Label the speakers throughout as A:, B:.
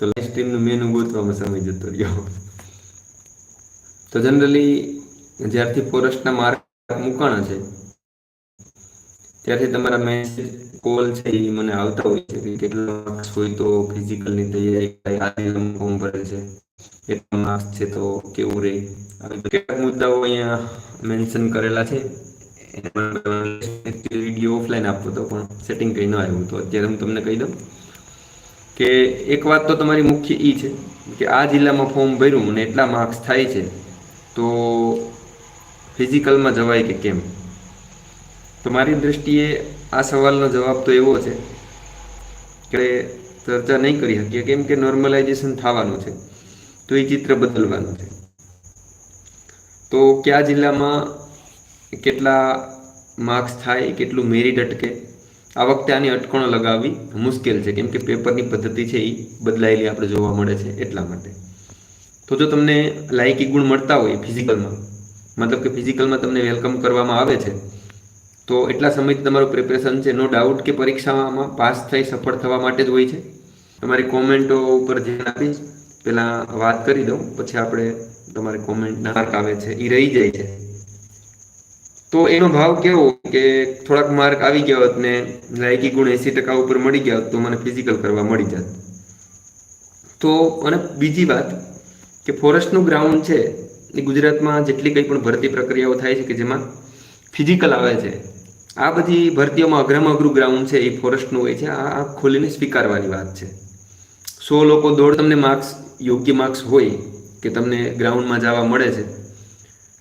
A: તો live સ્ટ્રીમનું menu ગોતવામાં સમય જતો રહ્યો. તો જનરલી જ્યારથી ફોરેસ્ટના માર્ક મૂકાણા છે, ત્યારથી તમારા મેસેજ કોલ છે એ મને આવતા હોય છે કે કેટલા માર્ક્સ હોય તો ફિઝિકલની તૈયારી આદિલમ ફોર્મ ભરે છે, કેટલા માર્ક્સ છે તો કેવું રહે કેટલાક મુદ્દાઓ અહીંયા મેન્શન કરેલા છે. વીડિયો ઓફલાઈન આપવો હતો પણ સેટિંગ કંઈ ન આવ્યું તો અત્યારે હું તમને કહી દઉં. કે એક વાત તો તમારી મુખ્ય એ છે કે આ જિલ્લામાં ફોર્મ ભર્યું અને એટલા માર્ક્સ થાય છે, તો ફિઝિકલમાં જવાય કે કેમ? તો મારી દૃષ્ટિએ આ સવાલનો જવાબ તો એવો છે કે ચર્ચા નહીં કરી શકીએ, કેમ કે નોર્મલાઇઝેશન થવાનું છે, તો એ ચિત્ર બદલવાનું છે. તો કયા જિલ્લામાં કેટલા માર્ક્સ થાય, કેટલું મેરિટ અટકે? આ વખતે આની અટકણો લગાવવી મુશ્કેલ છે, કેમ કે પેપરની પદ્ધતિ છે એ બદલાયેલી આપણે જોવા મળે છે એટલા માટે. તો જો તમને લાયકી ગુણ મળતા હોય ફિઝિકલમાં, મતલબ કે ફિઝિકલમાં તમને વેલકમ કરવામાં આવે છે, તો એટલા સમયથી તમારું પ્રિપરેશન છે. નો ડાઉટ કે પરીક્ષામાં પાસ થઈ સફળ થવા માટે જ હોય છે. તમારી કોમેન્ટો ઉપર ધ્યાન આપીશ પહેલાં વાત કરી દઉં, પછી આપણે તમારે કોમેન્ટના માર્ક આવે છે એ રહી જાય છે. તો એનો ભાવ કેવો? કે થોડાક માર્ક આવી ગયા હોત ને લાયકી ગુણ એસી ટકા ઉપર મળી ગયા હોત તો મને ફિઝિકલ કરવા મળી જાત. તો અને બીજી વાત કે ફોરેસ્ટનું ગ્રાઉન્ડ છે એ ગુજરાતમાં જેટલી કંઈ પણ ભરતી પ્રક્રિયાઓ થાય છે કે જેમાં ફિઝિકલ આવે છે, આ બધી ભરતીઓમાં અઘરામાં અઘરું ગ્રાઉન્ડ છે એ ફોરેસ્ટનું હોય છે, આ ખોલીને સ્વીકારવાની વાત છે. સો લોકો દોડ તમને માર્ક્સ યોગ્ય માર્ક્સ હોય કે તમને ગ્રાઉન્ડમાં જવા મળે છે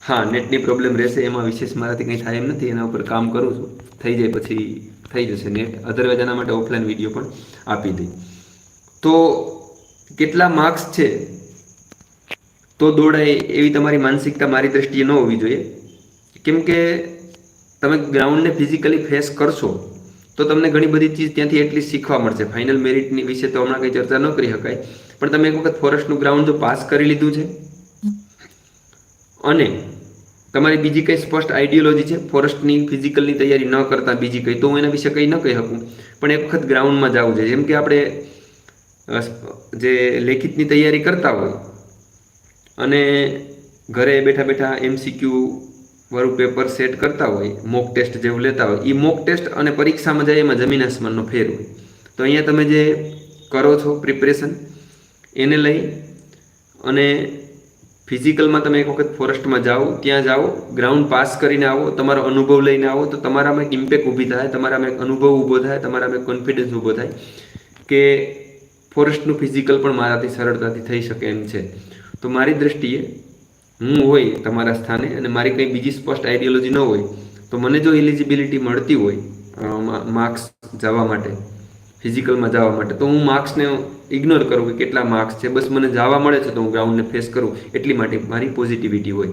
A: હા, નેટની પ્રોબ્લેમ રહેશે, એમાં વિશેષ મારાથી કંઈ થાય એમ નથી, એના ઉપર કામ કરું છું. થઈ જાય પછી થઈ જશે નેટ. અધરવાઇઝ એના માટે ઓફલાઈન વીડિયો પણ આપી દઈ તો કેટલા માર્ક્સ છે? તો દોડાય એવી તમારી માનસિકતા મારી દ્રષ્ટિએ ન હોવી જોઈએ. કેમ કે તમે ગ્રાઉન્ડને ફિઝિકલી ફેસ કરશો, તો તમને ઘણી બધી ચીજ ત્યાંથી એટલી શીખવા મળશે. ફાઇનલ મેરિટની વિશે તો હમણાં કંઈ ચર્ચા ન કરી શકાય, પણ તમે એક વખત ફોરેસ્ટનું ગ્રાઉન્ડ જો પાસ કરી લીધું છે અને તમારી બીજી કંઈ સ્પષ્ટ આઈડિયોલોજી છે? ફોરેસ્ટની ફિઝિકલની તૈયારી ન કરતા બીજી કંઈ, તો હું એના વિશે કંઈ ન કહી શકું. પણ એક વખત ગ્રાઉન્ડમાં જવું છે. જેમ કે આપણે જે લેખિતની તૈયારી કરતા હોય અને ઘરે બેઠા બેઠા એમસીક્યુ વાળું પેપર સેટ કરતા હોય મોક ટેસ્ટ જેવું લેતા હોય એ મોક ટેસ્ટ અને પરીક્ષામાં જાય એમાં જમીન આસમાનનો ફેર હોય. તો અહીંયા તમે જે કરો છો પ્રિપરેશન એને લઈ અને ફિઝિકલમાં તમે એક વખત ફોરેસ્ટમાં જાઓ, ત્યાં જાઓ ગ્રાઉન્ડ પાસ કરીને આવો, તમારો અનુભવ લઈને આવો, તો તમારામાં એક ઇમ્પેક્ટ ઊભી થાય, તમારામાં એક અનુભવ ઊભો થાય, તમારામાં એક કોન્ફિડન્સ ઊભો થાય કે ફોરેસ્ટનું ફિઝિકલ પણ મારાથી સરળતાથી થઈ શકે એમ છે. તો મારી દ્રષ્ટિએ હું હોય તમારા સ્થાને અને મારી કંઈ બીજી સ્પષ્ટ આઈડિયોલોજી ન હોય, તો મને જો એલિજિબિલિટી મળતી હોય માર્ક્સ જવા માટે ફિઝિકલમાં જવા માટે. તો હું માર્ક્સને ઇગ્નોર કરું કે કેટલા માર્ક્સ છે. બસ મને જવા મળે છે તો હું ગ્રાઉન્ડને ફેસ કરું. એટલી માટે મારી પોઝિટિવિટી હોય.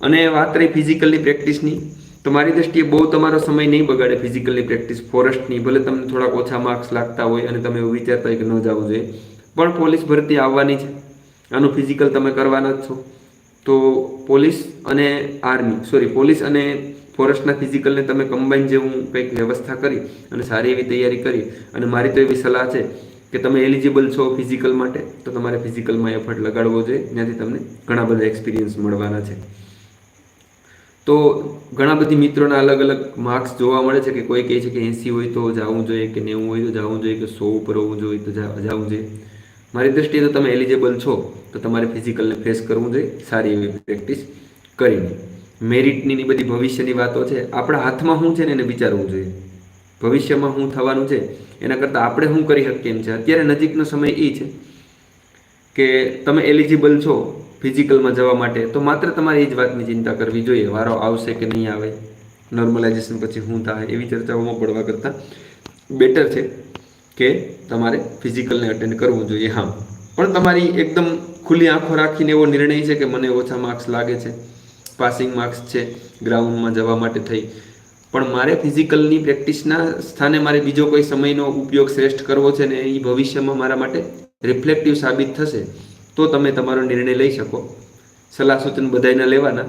A: અને વાત રહી ફિઝિકલની પ્રેક્ટિસની તો મારી દ્રષ્ટિએ બહુ તમારો સમય નહીં બગાડે ફિઝિકલની પ્રેક્ટિસ ફોરેસ્ટની ભલે તમને થોડાક ઓછા માર્ક્સ લાગતા હોય અને તમે એવું વિચારતા હોય કે ન જવું જોઈએ. પણ પોલીસ ભરતી આવવાની છે. આનું ફિઝિકલ તમે કરવાના જ છો. તો પોલીસ અને આર્મી સોરી પોલીસ અને ફોરેસ્ટના ફિઝિકલને તમે કમ્બાઈન જેવું કંઈક વ્યવસ્થા કરી અને સારી એવી તૈયારી કરી. અને મારી તો એવી સલાહ છે કે તમે એલિજિબલ છો ફિઝિકલ માટે, તો તમારે ફિઝિકલમાં એફર્ટ લગાડવો જોઈએ. ત્યાંથી તમને ઘણા બધા એક્સપિરિયન્સ મળવાના છે. તો ઘણા બધી મિત્રોના અલગ અલગ માર્ક્સ જોવા મળે છે કે કોઈ કહે છે કે એંસી હોય તો જવું જોઈએ કે નેવું હોય તો જવું જોઈએ કે સો ઉપર હોવું જોઈએ તો જવું જોઈએ. મારી દ્રષ્ટિએ તો તમે એલિજિબલ છો, તો તમારે ફિઝિકલને ફેસ કરવું જોઈએ, સારી એવી પ્રેક્ટિસ કરીને. મેરિટની બધી ભવિષ્યની વાતો છે. આપણા હાથમાં શું છે ને એને વિચારવું જોઈએ. ભવિષ્યમાં શું થવાનું છે, એના કરતાં આપણે શું કરી શકીએ એમ છે. અત્યારે નજીકનો સમય એ છે કે તમે એલિજિબલ છો ફિઝિકલમાં જવા માટે, તો માત્ર તમારે એ જ વાતની ચિંતા કરવી જોઈએ. વારો આવશે કે નહીં આવે નોર્મલાઇઝેશન પછી શું થાય, એવી ચર્ચાઓમાં પડવા કરતાં બેટર છે કે તમારે ફિઝિકલને અટેન્ડ કરવું જોઈએ, હા. પણ તમારી એકદમ ખુલ્લી આંખો રાખીને એવો નિર્ણય છે કે મને ઓછા માર્ક્સ લાગે છે? પાસિંગ માર્ક્સ છે ગ્રાઉન્ડમાં જવા માટે થઈ. પણ મારે ફિઝિકલની પ્રેક્ટિસના સ્થાને મારે બીજો કોઈ સમયનો ઉપયોગ શ્રેષ્ઠ કરવો છે ને એ ભવિષ્યમાં મારા માટે રિફ્લેક્ટિવ સાબિત થશે, તો તમે તમારો નિર્ણય લઈ શકો. સલાહ સૂચન બધાયના લેવાના.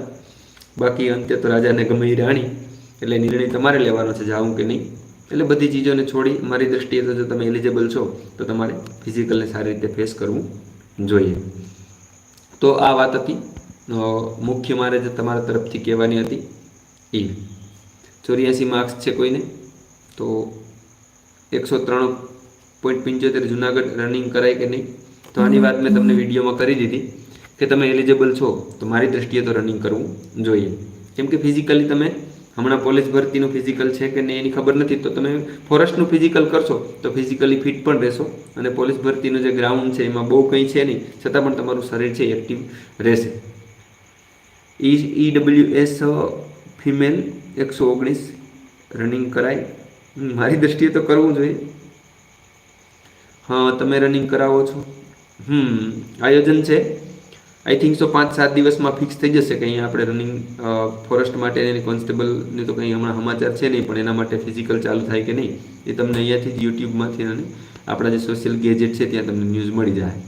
A: બાકી અંતે તો રાજાને ગમે એ રાણી, એટલે નિર્ણય તમારે લેવાનો છે જાવું કે નહીં. એટલે બધી ચીજોને છોડી મારી દ્રષ્ટિએ તો જો તમે એલિજેબલ છો, તો તમારે ફિઝિકલને સારી રીતે ફેસ કરવું જોઈએ. તો આ વાત હતી. મુખ્ય મારે જે તમારા તરફથી કહેવાની હતી એ. ચોર્યાસી માર્ક્સ છે કોઈને, તો એકસો ત્રણ પોઈન્ટ પંચોતેર જુનાગઢ રનિંગ કરાય કે નહીં? તો આની વાત મેં તમને વિડીયોમાં કરી દીધી કે તમે એલિજિબલ છો, તો મારી દ્રષ્ટિએ તો રનિંગ કરવું જોઈએ. કેમ કે ફિઝિકલી તમે હમણાં પોલીસ ભરતીનું ફિઝિકલ છે કે નહીં એની ખબર નથી, તો તમે ફોરેસ્ટનું ફિઝિકલ કરશો, તો ફિઝિકલી ફિટ પણ રહેશો અને પોલીસ ભરતીનું જે ગ્રાઉન્ડ છે એમાં બહુ કંઈ છે નહીં, છતાં પણ તમારું શરીર છે એક્ટિવ રહેશે. ઈ ડબલ્યુ એસ ફિમેલ એકસો ઓગણીસ રનિંગ કરાય. મારી દ્રષ્ટિએ તો કરવું જોઈએ. હા, તમે રનિંગ કરાવો છો. હમ, આયોજન છે. આઈ થિંક સો પાંચ સાત દિવસમાં ફિક્સ થઈ જશે કે અહીંયા આપણે રનિંગ ફોરેસ્ટ માટે એની કોન્સ્ટેબલની તો કંઈ હમણાં સમાચાર છે નહીં, પણ એના માટે ફિઝિકલ ચાલુ થાય કે નહીં, એ તમને અહીંયાથી જ યુટ્યુબમાંથી અને આપણા જે સોશિયલ ગેજેટ છે ત્યાં તમને ન્યૂઝ મળી જાય.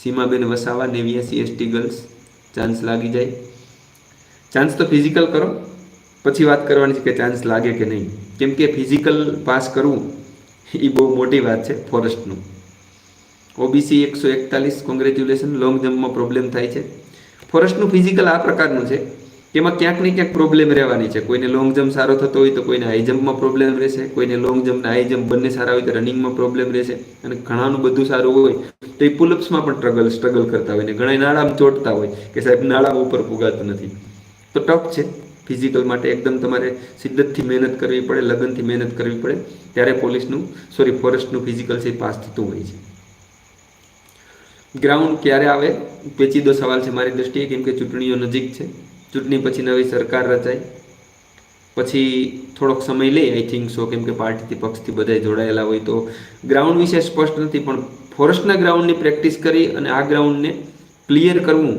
A: સીમાબેન વસાવા, નેવ્યાસી એસટી ગર્લ્સ. ચાન્સ લાગી જાય. ચાન્સ તો ફિઝિકલ કરો. પછી વાત કરવાની છે કે ચાન્સ લાગે કે નહીં. કેમ કે ફિઝિકલ પાસ કરવું એ બહુ મોટી વાત છે ફોરેસ્ટનું ઓબીસી એકસો એકતાલીસ કોંગ્રેચ્યુલેશન લોંગ જમ્પમાં પ્રોબ્લેમ થાય છે. ફોરેસ્ટનું ફિઝિકલ આ પ્રકારનું છે. એમાં ક્યાંક ને ક્યાંક પ્રોબ્લેમ રહેવાની છે. કોઈને લોંગ જમ્પ સારો થતો હોય તો કોઈને હાઈ જમ્પમાં પ્રોબ્લેમ રહેશે. કોઈને લોંગ જમ્પ હાઈ જમ્પ બંને સારા હોય તો રનિંગમાં પ્રોબ્લેમ રહેશે. અને ઘણાનું બધું સારું હોય તો એ પુલઅપ્સમાં પણ સ્ટ્રગલ સ્ટ્રગલ કરતા હોય. ને ઘણા નાળામાં ચોટતા હોય કે સાહેબ નાળા ઉપર પુગાતું નથી. તો ટફ છે. ફિઝિકલ માટે એકદમ તમારે શિદ્દતથી મહેનત કરવી પડે, લગનથી મહેનત કરવી પડે. ત્યારે પોલીસનું સોરી ફોરેસ્ટનું ફિઝિકલ છે પાસ થતું હોય છે. ગ્રાઉન્ડ ક્યારે આવે? પેચીદો સવાલ છે મારી દ્રષ્ટિએ, કેમ કે ચૂંટણીઓ નજીક છે. ચૂંટણી પછી નવી સરકાર રચાય. પછી થોડોક સમય લે આઈ થિંક સો કેમ કે પાર્ટીથી પક્ષથી બધાય જોડાયેલા હોય તો. ગ્રાઉન્ડ વિશે સ્પષ્ટ નથી, પણ ફોરેસ્ટના ગ્રાઉન્ડની પ્રેક્ટિસ કરી અને આ ગ્રાઉન્ડને ક્લિયર કરવું,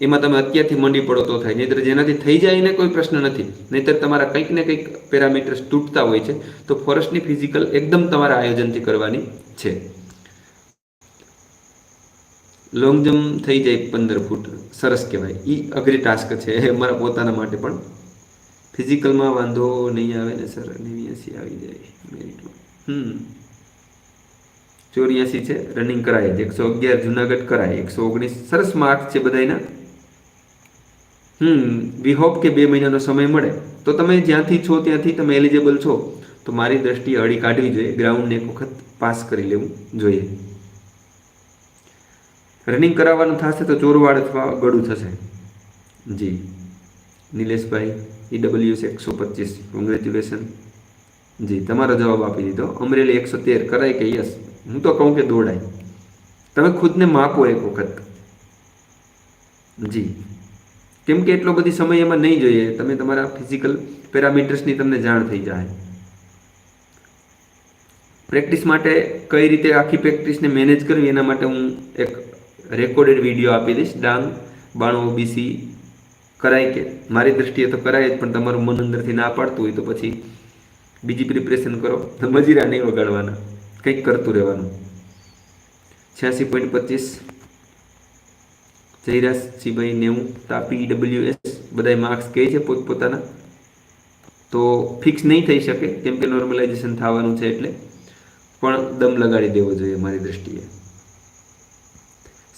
A: એમાં તમે અત્યારથી મંડી પડો તો થાય. નહીંતર જેનાથી થઈ જાય એને કોઈ પ્રશ્ન નથી. નહીંતર તમારા કંઈક ને કંઈક પેરામીટર્સ તૂટતા હોય છે. તો ફોરેસ્ટની ફિઝિકલ એકદમ તમારા આયોજનથી કરવાની છે. લોંગ જમ્પ થઈ જાય પંદર ફૂટ, સરસ કહેવાય. એ અઘરી ટાસ્ક છે. મારા પોતાના માટે પણ. ફિઝિકલમાં વાંધો નહીં આવે ને, સર. નેવ્યાસી આવી જાય મેરિટમાં હમ. ચોર્યાસી છે. રનિંગ કરાય છે એકસો અગિયાર જુનાગઢ કરાય. એકસો ઓગણીસ. સરસ માર્ક છે બધાયના. હમ. વી હોપ કે બે મહિનાનો સમય મળે. તો તમે જ્યાંથી છો ત્યાંથી તમે એલિજેબલ છો. તો મારી દ્રષ્ટિએ અડી કાઢવી જોઈએ. ગ્રાઉન્ડને એક વખત પાસ કરી લેવું જોઈએ. રનિંગ કરાવવાનું થશે તો ચોરવાડ અથવા ગળું થશે. જી. નિલેશભાઈ ઈડબ્લ્યુએસ એકસો પચીસ. કોંગ્રેચ્યુલેશન જી, તમારો જવાબ આપી દીધો. અમરેલી એકસો તેર. કરાય કે યસ? હું તો કહું કે દોડાય. તમે ખુદને માપો એક વખત. જી. કેમ કે એટલો બધી સમય એમાં નહીં જોઈએ. તમે તમારા ફિઝિકલ પેરામીટર્સની તમને જાણ થઈ જાય. પ્રેક્ટિસ માટે કઈ રીતે આખી પ્રેક્ટિસને મેનેજ કરવી એના માટે હું એક રેકોર્ડેડ વીડિયો આપી દઈશ. ડાંગ, બાણું ઓબીસી કરાય કે? મારી દ્રષ્ટિએ તો કરાય જ, પણ તમારું મન અંદરથી ના પાડતું હોય તો પછી બીજી પ્રિપરેશન કરો. મજીરા નહીં વગાડવાના. કંઈક કરતું રહેવાનું. છ્યાસી પોઈન્ટ પચીસ. જયરાજસિંહભાઈ નેવું તાપી ડબલ્યુ એસ બધાય માર્ક્સ કહે છે પોતપોતાના તો ફિક્સ નહીં થઈ શકે, કેમ કે નોર્મલાઇઝેશન થવાનું છે એટલે. પણ દમ લગાડી દેવો જોઈએ મારી દ્રષ્ટિએ.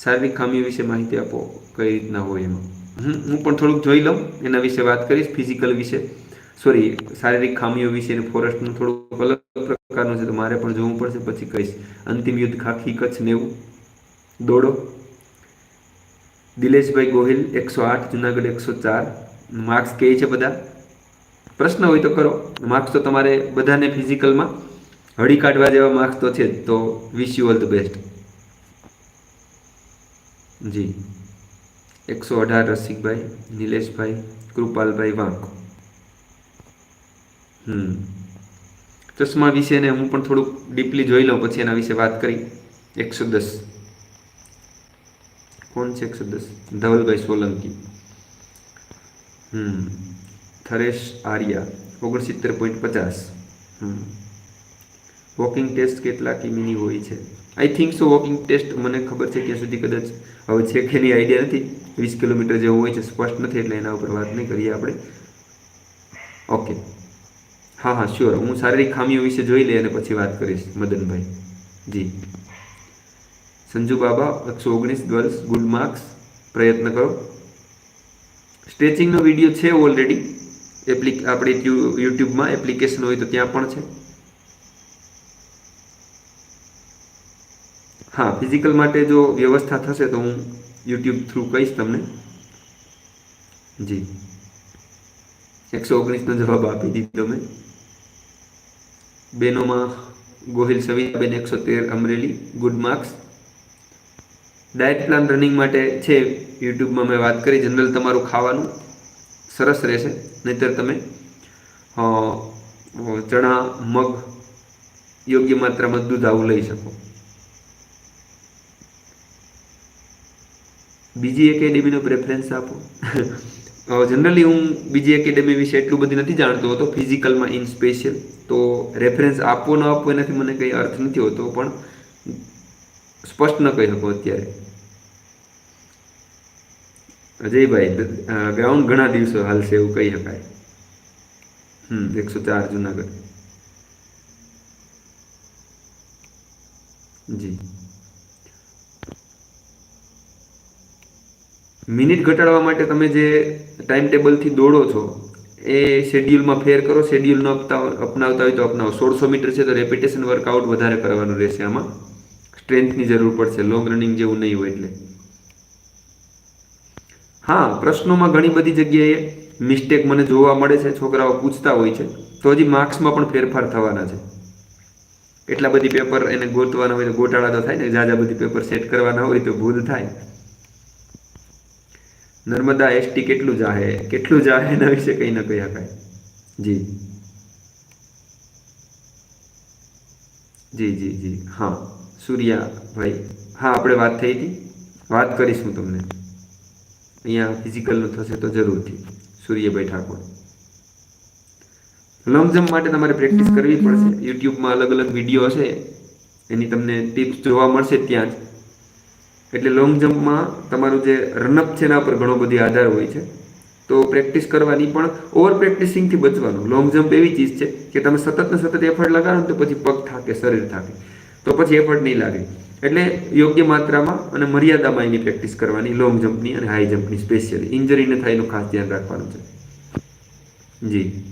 A: શારીરિક ખામીઓ વિશે માહિતી આપો, કઈ રીતના હોય એમાં? હું પણ થોડુંક જોઈ લઉં, એના વિશે વાત કરીશ ફિઝિકલ વિશે. સોરી શારીરિક ખામીઓ વિશે અને ફોરેસ્ટનું થોડુંક અલગ પ્રકારનું છે, તો મારે પણ જોવું પડશે, પછી કહીશ. અંતિમ યુદ્ધ ખાખી, કચ્છ નેવું દોડો. દિલેશભાઈ ગોહિલ, એકસો આઠ, જુનાગઢ એકસો ચાર. માર્ક્સ કહે છે બધા? પ્રશ્ન હોય તો કરો. માર્ક્સ તો તમારે બધાને ફિઝિકલમાં હળી કાઢવા જેવા માર્ક્સ તો છે જ, તો wish you all the best જી. એકસો અઢાર રસિકભાઈ, નિલેશભાઈ, કૃપાલભાઈ વાંક. હમ. ચશ્મા વિશે ને હું પણ થોડુંક ડીપલી જોઈ લઉં, પછી એના વિશે વાત કરી. એકસો દસ. કોણ છે એકસો દસ? ધવલભાઈ સોલંકી. હમ. થરેશ આર્યા, ઓગણસિત્તેર પોઈન્ટ પચાસ. હમ. વોકિંગ ટેસ્ટ કેટલા કિમીની હોય છે? I think so walking test મને ખબર છે, ત્યાં સુધી કદાચ હવે છે કે એની આઈડિયા નથી. વીસ કિલોમીટર જેવું હોય છે, સ્પષ્ટ નથી એટલે એના ઉપર વાત નહીં કરીએ આપણે. ઓકે હા હા શ્યોર હું શારીરિક ખામીઓ વિશે જોઈ લઈ અને પછી વાત કરીશ, મદનભાઈ. જી. સંજુ બાબા, એકસો ઓગણીસ ગર્લ્સ ગુડ માર્ક્સ પ્રયત્ન કરો. સ્ટ્રેચિંગનો વીડિયો છે ઓલરેડી એપ્લિક આપણે યુટ્યુબમાં એપ્લિકેશન હોય તો ત્યાં પણ છે. હા ફિઝિકલ માટે જો વ્યવસ્થા થશે તો હું યુટ્યુબ થ્રુ કહીશ તમને. જી. એકસો ઓગણીસનો જવાબ આપી દીધો મેં બેનોમાં ગોહિલ સવિતાબેન એકસો તેર, Amreli good marks diet plan running માટે છે યુટ્યુબમાં મેં વાત કરી, જનરલ તમારું ખાવાનું સરસ રહેશે, નહીતર તમે ચણા, મગ યોગ્ય માત્રામાં દૂધ આવું લઈ શકો. બીજી એકેડેમીનો પ્રેફરન્સ આપો. જનરલી હું બીજી એકેડેમી વિશે એટલું બધું નથી જાણતો હોતો ફિઝિકલમાં ઇન સ્પેશિયલ તો રેફરન્સ આપવો ન આપવો એનાથી મને કંઈ અર્થ નથી હોતો, પણ સ્પષ્ટ ન કહી શકો અત્યારે. અજયભાઈ ગ્રાઉન્ડ ઘણા દિવસો હાલશે એવું કહી શકાય. હમ, એકસો ચાર જુનાગઢ. જી. મિનિટ ઘટાડવા માટે તમે જે ટાઈમ ટેબલથી દોડો છો, એ શેડ્યુલમાં ફેર કરો. શેડ્યુલ ન અપનાવતા હોય તો અપનાવો. સોળસો મીટર છે તો રેપિટેશન વર્કઆઉટ વધારે કરવાનું રહેશે આમાં. સ્ટ્રેન્થની જરૂર પડશે. લોંગ રનિંગ જેવું નહીં હોય એટલે. હા, પ્રશ્નોમાં ઘણી બધી જગ્યાએ મિસ્ટેક મને જોવા મળે છે. છોકરાઓ પૂછતા હોય છે. તો હજી માર્ક્સમાં પણ ફેરફાર થવાના છે. એટલા બધી પેપર એને ગોતવાના હોય તો ગોટાળા તો થાય ને. જાજા બધી પેપર સેટ કરવાના હોય તો ભૂલ થાય. નર્મદા એસટી કેટલું જાહે? કેટલું જાહે એના વિશે કંઈ ન કહી શકાય. જી. જી જી જી. હા. સૂર્યાભાઈ. હા આપણે વાત થઈ હતી. વાત કરીશ હું તમને. અહીંયા ફિઝિકલનું થશે તો જરૂરથી. સૂર્યભાઈ ઠાકોર. લોંગ જમ્પ માટે તમારે પ્રેક્ટિસ કરવી પડશે. યુટ્યુબમાં અલગ અલગ વીડિયો હશે. એની તમને ટિપ્સ જોવા મળશે ત્યાં જ. એટલે લોંગ જમ્પમાં તમારું જે રનઅપ છે એના પર ઘણો બધી આધાર હોય છે. તો પ્રેક્ટિસ કરવાની પણ ઓવર પ્રેક્ટિસિંગથી બચવાનું. લોંગ જમ્પ એવી ચીજ છે કે તમે સતત ને સતત એફર્ટ લગાડો તો પછી પગ થાકે, શરીર થાકે. તો પછી એફર્ટ નહીં લાગે. એટલે યોગ્ય માત્રામાં અને મર્યાદામાં એની પ્રેક્ટિસ કરવાની લોંગ જમ્પની અને હાઈ જમ્પની સ્પેશિયલી ઇન્જરી ન થાય એનું ખાસ ધ્યાન રાખવાનું છે. જી.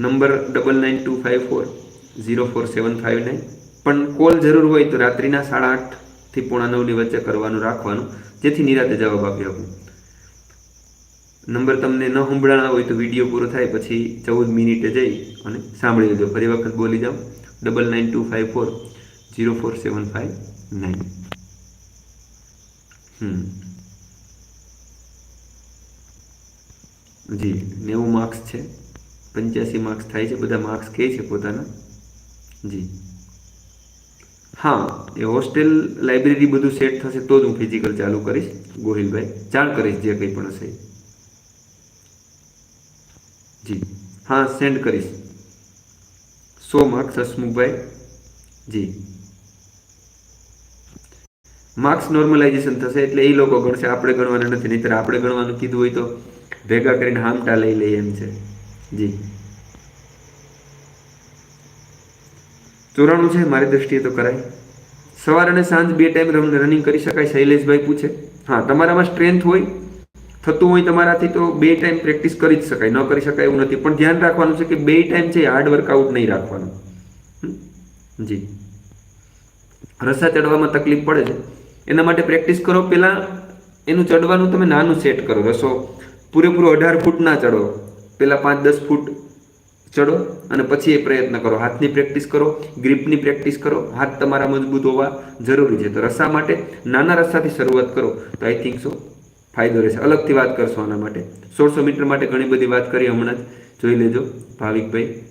A: Number double nine two five four zero four seven five nine પણ કોલ જરૂર હોય તો રાત્રિના સાડા આઠથી પોણા નવની વચ્ચે કરવાનું રાખવાનું, જેથી નિરાતે જવાબ આપી આપું. નંબર તમને ન સંભળાણા હોય તો વીડિયો પૂરો થાય પછી ચૌદ મિનિટે જઈ અને સાંભળી લેજો. ફરી વખત બોલી જાઓ double nine two five four zero four seven five nine. હમ. જી, નેવું માર્ક્સ છે. પંચ્યાસી માર્ક્સ થાય છે. બધા માર્ક્સ કહે છે પોતાના. જી. હા, એ હોસ્ટેલ લાઇબ્રેરી બધું સેટ થશે તો જ હું ફિઝિકલ ચાલુ કરીશ, ગોહિલભાઈ. જાણ કરીશ જે કંઈ પણ હશે. જી. હા સેન્ડ કરીશ. સો માર્ક્સ હસમુખભાઈ. જી. માર્ક્સ નોર્મલાઇઝેશન થશે એટલે એ લોકો ગણશે, આપણે ગણવાના નથી, નહીતર આપણે ગણવાનું કીધું હોય તો ભેગા કરીને હામટા લઈ લઈએ એમ છે. જી. ચોરાણું છે, મારી દ્રષ્ટિએ તો કરાય. સવાર અને સાંજ બે ટાઈમ રનિંગ કરી શકાય, શૈલેષભાઈ પૂછે. હા, તમારામાં સ્ટ્રેન્થ હોય, થતું હોય તમારાથી તો બે ટાઈમ પ્રેક્ટિસ કરી જ શકાય, ન કરી શકાય એવું નથી. પણ ધ્યાન રાખવાનું છે કે બે ટાઈમ છે હાર્ડ વર્કઆઉટ નહીં રાખવાનું. જી. રસા ચડવામાં તકલીફ પડે છે. એના માટે પ્રેક્ટિસ કરો. પહેલાં એનું ચડવાનું તમે નાનું સેટ કરો. રસો. પૂરેપૂરો અઢાર ફૂટ ના ચડો. પહેલાં પાંચ દસ ફૂટ ચડો અને પછી એ પ્રયત્ન કરો. હાથની પ્રેક્ટિસ કરો, ગ્રીપની પ્રેક્ટિસ કરો, હાથ તમારા મજબૂત હોવા જરૂરી છે. તો રસા માટે નાના રસાથી શરૂઆત કરો. તો આઈ થિંક સો ફાયદો રહેશે. અલગથી વાત કરશો આના માટે. સોળસો મીટર માટે ઘણી બધી વાત કરી હમણાં જ. જોઈ લેજો, ભાવિકભાઈ.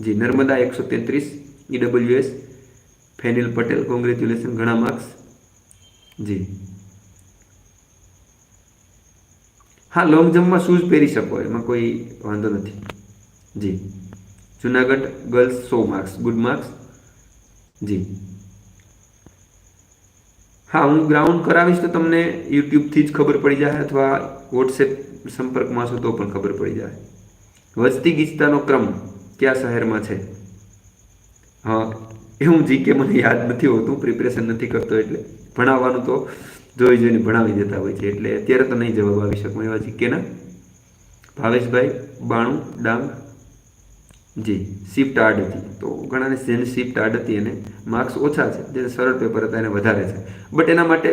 A: જી, નર્મદા એકસો તેત્રીસ ઈડબ્લ્યુએસ ફેનિલ પટેલ કોંગ્રેચ્યુલેશન ઘણા માર્ક્સ જી. હા લોંગ જમ્પમાં શૂઝ પહેરી શકો, એમાં કોઈ વાંધો નથી. જી. જુનાગઢ ગર્લ્સ સો માર્ક્સ. ગુડ માર્ક્સ જી. હા, હું ગ્રાઉન્ડ કરાવીશ તો તમને યુટ્યુબથી જ ખબર પડી જાય અથવા વોટ્સએપ સંપર્કમાં છો તો પણ ખબર પડી જાય. વસ્તી ગીચતાનો ક્રમ કયા શહેરમાં છે? હા એવું જીકે મને યાદ નથી હોતું પ્રિપરેશન નથી કરતો એટલે. ભણાવવાનું તો જોઈ જોઈને ભણાવી દેતા હોય છે, એટલે અત્યારે તો નહીં જવાબ આવી શકું એવા જીકેના ભાવેશભાઈ, બાણું, ડાંગ જી શિફ્ટ આડ હતી. તો ઘણાને જેને શિફ્ટ આડ હતી એને માર્ક્સ ઓછા છે જે સરળ પેપર હતા એને વધારે છે. બટ એના માટે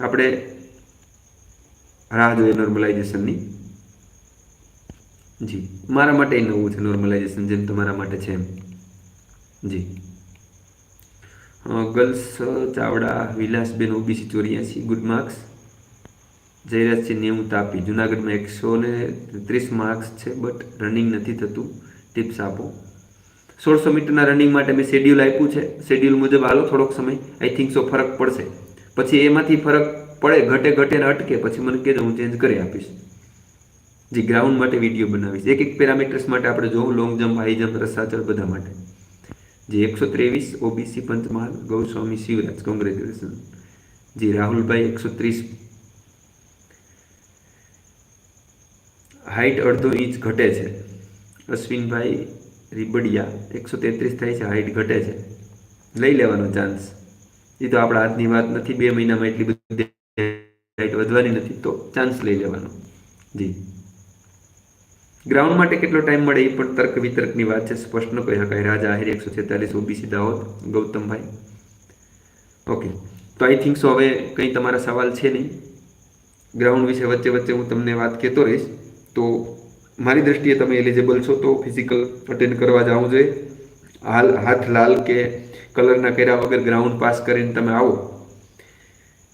A: આપણે રાહ જોઈએ નોર્મલાઇઝેશનની જી, મારા માટે એ નવું છે નોર્મલાઇઝેશન જેમ તમારા માટે છે એમ. જી. ગર્લ્સ ચાવડા, વિલાસબેન, ઓબીસી, ચોર્યાસી ગુડ માર્ક્સ જયરાજ છે નેવું તાપી, જુનાગઢમાં એકસો ને ત્રીસ માર્ક્સ છે બટ રનિંગ નથી થતું. ટિપ્સ આપો. સોળસો મીટરના રનિંગ માટે મેં શેડ્યુલ આપ્યું છે. શેડ્યુલ મુજબ હાલો થોડોક સમય. આઈ થિંક સો ફરક પડશે. પછી એમાંથી ફરક પડે, ઘટે ઘટે ને અટકે, પછી મને કહેજો હું ચેન્જ કરી આપીશ. જે ગ્રાઉન્ડ માટે વીડિયો બનાવીશ. એક એક પેરામીટર્સ માટે આપણે જોવું લોંગ જમ્પ હાઈ જમ્પ રસાચળ બધા માટે. જે એકસો ત્રેવીસ, ઓબીસી, પંચમહાલ, ગૌસ્વામી, શિવરાજ કોંગ્રેચ્યુલેશન જી રાહુલભાઈ, એકસો ત્રીસ. હાઇટ અડધો ઇંચ ઘટે છે. અશ્વિનભાઈ રીબડિયા એકસો તેત્રીસ થાય છે હાઇટ ઘટે છે. લઈ લેવાનો ચાન્સ એ તો આપણા હાથની વાત નથી, બે મહિનામાં એટલી બધી હાઇટ વધવાની નથી, તો ચાન્સ લઈ લેવાનો. જી. ગ્રાઉન્ડ માટે કેટલો ટાઈમ મળે એ પણ તર્ક વિતર્કની વાત છે, સ્પષ્ટ ન કહી શકાય રાજા આહિર એકસો છેતાલીસ, ઓબીસી, દાહોદ, ગૌતમભાઈ. ઓકે તો આઈ થિંક સો હવે કંઈ તમારા સવાલ છે નહીં? ગ્રાઉન્ડ વિશે વચ્ચે વચ્ચે હું તમને વાત કહેતો રહીશ. તો મારી દ્રષ્ટિએ તમે એલિજિબલ છો તો ફિઝિકલ અટેન્ડ કરવા જવું જોઈએ હાલ હાથ લાલ કે કલરના કર્યા વગર ગ્રાઉન્ડ પાસ કરીને તમે આવો.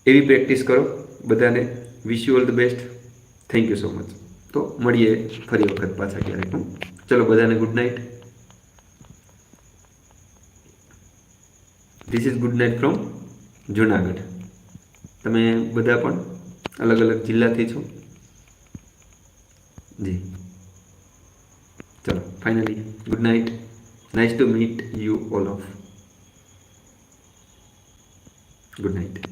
A: એવી પ્રેક્ટિસ કરો બધાને. Wish you all the best thank you so much તો મળીએ ફરી વખત પાછા ક્યારેક ચલો બધાને good night this is good night from Junagadh. તમે બધા પણ અલગ અલગ જિલ્લાથી છો? જી. ચલો finally good night nice to meet you all of good night